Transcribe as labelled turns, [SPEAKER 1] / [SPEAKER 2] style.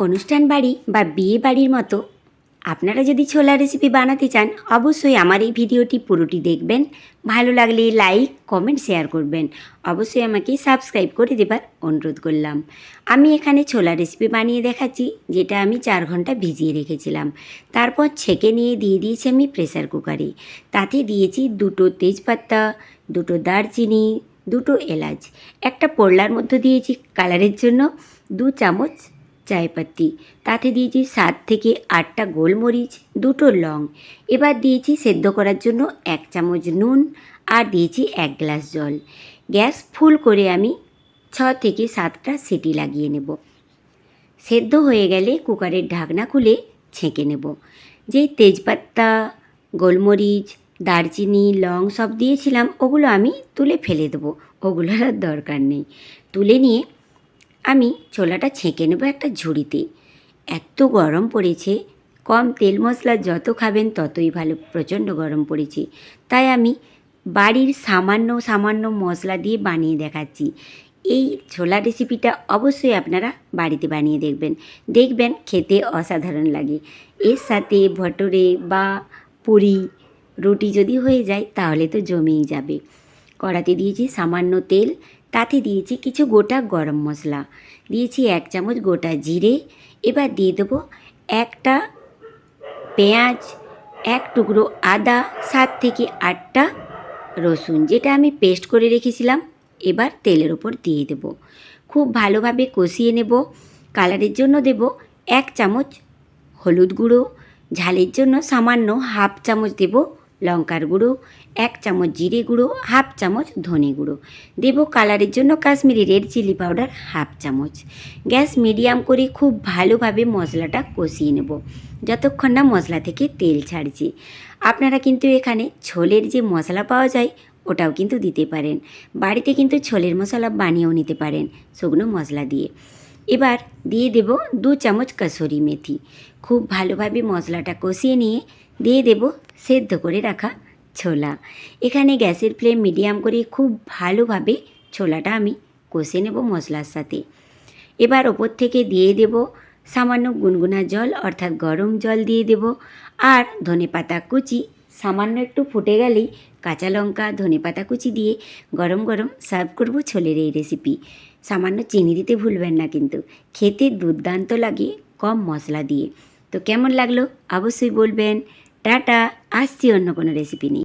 [SPEAKER 1] অনুষ্ঠান বাড়ি বা বিয়ে বাড়ির মতো। আপনারা যদি ছোলা রেসিপি বানাতে চান, অবশ্যই আমার এই ভিডিওটি পুরোটি দেখবেন। ভালো লাগলে লাইক কমেন্ট শেয়ার করবেন। অবশ্যই আমাকে সাবস্ক্রাইব করে দেবার অনুরোধ করলাম। আমি এখানে ছোলা রেসিপি বানিয়ে দেখাচ্ছি, যেটা আমি চার ঘণ্টা ভিজিয়ে রেখেছিলাম। তারপর ছেঁকে নিয়ে দিয়ে দিয়েছি আমি প্রেসার কুকারে তাতে দিয়েছি দুটো তেজপাতা, দুটো দারচিনি, দুটো এলাচ। একটা পোড়লার মধ্যে দিয়েছি কালারের জন্য দু চামচ চায়পাতি তাতে দিয়েছি সাত থেকে আটটা গোলমরিচ, দুটো লং। এবার দিয়েছি সেদ্ধ করার জন্য এক চামচ নুন আর দিয়েছি এক গ্লাস জল। গ্যাস ফুল করে আমি ছ থেকে সাতটা সিটি লাগিয়ে নেব। সেদ্ধ হয়ে গেলে কুকারের ঢাকনা খুলে ছেঁকে নেব। যেই তেজপাতা, গোলমরিচ, দারচিনি, লং সব দিয়েছিলাম, ওগুলো আমি তুলে ফেলে দেবো। ওগুলোর আর দরকার নেই। তুলে নিয়ে আমি ছোলাটা ছেঁকে নেব একটা ঝুড়িতে। এত গরম পড়েছে। কম তেল মশলা যত খাবেন ততই ভালো, প্রচণ্ড গরম পড়েছে। তাই আমি বাড়ির সামান্য সামান্য মশলা দিয়ে বানিয়ে দেখাচ্ছি। এই ছোলা রেসিপিটা অবশ্যই আপনারা বাড়িতে বানিয়ে দেখবেন। দেখবেন খেতে অসাধারণ লাগে। এর সাথে ভটরে বা পুরি, রুটি যদি হয়ে যায় তাহলে তো জমেই যাবে। কড়াতে দিয়েছি সামান্য তেল তাতে দিয়েছি কিছু গোটা গরম মশলা। দিয়েছি এক চামচ গোটা জিরে। এবার দিয়ে দেবো একটা পেঁয়াজ, এক টুকরো আদা, সাত থেকে আটটা রসুন, যেটা আমি পেস্ট করে রেখেছিলাম। এবার তেলের ওপর দিয়ে দেব। খুব ভালোভাবে কষিয়ে নেব। কালারের জন্য দেব এক চামচ হলুদ গুঁড়ো। ঝালের জন্য সামান্য হাফ চামচ দেব লঙ্কার গুঁড়ো, এক চামচ জিরে গুঁড়ো, হাফ চামচ ধনে গুঁড়ো। দেব কালারের জন্য Kashmiri red chilli powder half চামচ। গ্যাস মিডিয়াম করে খুব ভালোভাবে মশলাটা কষিয়ে নেব। যতক্ষণ না মশলা থেকে তেল ছাড়ছে। আপনারা কিন্তু এখানে ছোলের যে মশলা পাওয়া যায়, ওটাও কিন্তু দিতে পারেন। বাড়িতে কিন্তু ছোলের মশলা বানিয়েও নিতে পারেন শুকনো মশলা দিয়ে। এবার দিয়ে দেব দু চামচ কাসুরি মেথি। খুব ভালোভাবে মশলাটা কষিয়ে নিয়ে দিয়ে দেব সেদ্ধ করে রাখা ছোলা। এখানে গ্যাসের ফ্লেম মিডিয়াম করে খুব ভালোভাবে ছোলাটা আমি কষে নেব মশলার সাথে। এবার ওপর থেকে দিয়ে দেব সামান্য গুনগুনা জল, অর্থাৎ গরম জল দিয়ে দেব। আর ধনে পাতা কুচি, সামান্য একটু ফুটে গেলেই কাঁচা লঙ্কা, ধনে পাতা কুচি দিয়ে গরম গরম সার্ভ করব ছোলের এই রেসিপি। সামান্য চিনি দিতে ভুলবেন না কিন্তু, খেতে দুর্দান্ত লাগে কম মশলা দিয়ে। তো কেমন লাগল? অবশ্যই বলবেন। টাটা আসছি অন্য কোনো রেসিপি নিয়ে।